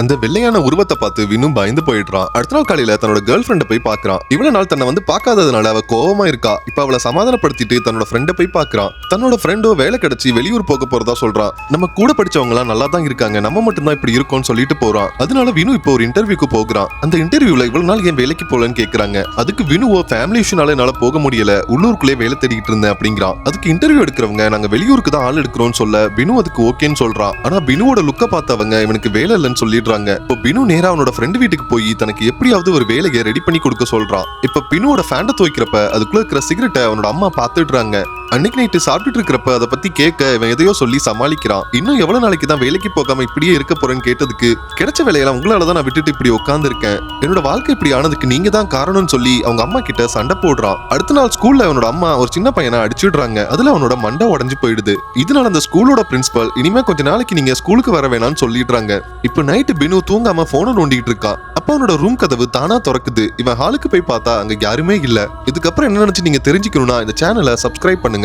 அந்த வெள்ளையான உருவத்தை பார்த்து வினும் பயந்து போயிடுறான். அடுத்த நாள் காலையில தன்னோட கேர்ள் ஃப்ரெண்டை போய் பாக்குறான் இவ்வளவு நாள் தன்னை வந்து பார்க்காததுனால அவ கோவமா இருக்கா. இப்ப அவளை சமாதானப்படுத்திட்டு தன்னோட ஃப்ரெண்டை போய் பார்க்கறான். தன்னோட ஃப்ரெண்டோ வேலை கிடைச்சி வெளியூர் போக போறதா சொல்றான். நம்ம கூட படிச்சவங்க எல்லாம் நல்லா தான் இருக்காங்க. நம்ம மட்டும்தான் இப்படி இருக்கோம்னு சொல்லிட்டு போறான். அதனால வினு இப்போ ஒரு இன்டர்வியூக்கு போகிறான். அந்த இன்டர்வியூல இவ்வளவு நாள் ஏன் வேலைக்கு போலன்னு கேக்குறாங்க. அதுக்கு வினுவோ ஃபேமிலி இஷ்யூனால என்னால போக முடியல. உள்ளூருக்குள்ளே வேலை தேடிக்கிட்டு இருந்தேன் அப்படிங்கிறான். அதுக்கு இன்டர்வியூ எடுக்கிறவங்க நாங்க வெளியூருக்கு தான் ஆள் எடுக்கிறோம்னு சொல்ல வினு அதுக்கு ஓகேன்னு சொல்றான். ஆனா வினுவோட லுக்க பார்த்தவங்க இவனுக்கு வேலை இல்லைன்னு சொல்லிடுறாங்க இப்போ பினு நேரா அவனோட ஃப்ரெண்ட் வீட்டுக்கு போய் தனக்கு எப்படியாவது ஒரு வேலையை ரெடி பண்ணி கொடுக்க சொல்றான். இப்ப பினுவோட ஃபேண்ட துவைக்கிறப்ப அதுக்குள்ள இருக்கிற சிகரெட்டை அவனோட அம்மா பார்த்துடுறாங்க. அன்னைக்கு நைட்டு சாப்பிட்டுட்டு இருக்கிறப்ப அதை பத்தி கேட்க இவன் எதையோ சொல்லி சமாளிக்கிறான். இன்னும் எவ்வளவு நாளைக்கு தான் வேலைக்கு போகாம இப்படியே இருக்க போறேன்னு கேட்டதுக்கு கிடைச்ச வேலையெல்லாம் உங்களால தான் நான் விட்டுட்டு இப்படி உட்காந்துருக்கேன் என்னோட வாழ்க்கை இப்படி ஆனதுக்கு நீங்க தான் காரணம்னு சொல்லி அவங்க அம்மா கிட்ட சண்டை போடுறான். அடுத்த நாள் ஸ்கூல்ல அவனோட அம்மா ஒரு சின்ன பையனை அடிச்சிடுறாங்க. அதுல அவனோட மண்டை உடஞ்சு போயிடுது. இதனால அந்த ஸ்கூலோட பிரின்சிபல் இனிமே கொஞ்ச நாளைக்கு நீங்க ஸ்கூலுக்கு வர வேணாம்னு சொல்லிடுறாங்க. இப்போ நைட்டு பினு தூங்காம போனை நோண்டிட்டு இருக்கான். அப்ப அவனோட ரூம் கதவு தானா திறக்குது. இவன் ஹாலுக்கு போய் பார்த்தா அங்க யாருமே இல்ல. இதுக்கப்புறம் என்ன நினைச்சு நீங்க தெரிஞ்சுக்கணும்னா இந்த சேனலை சப்ஸ்கிரைப் பண்ணுங்க.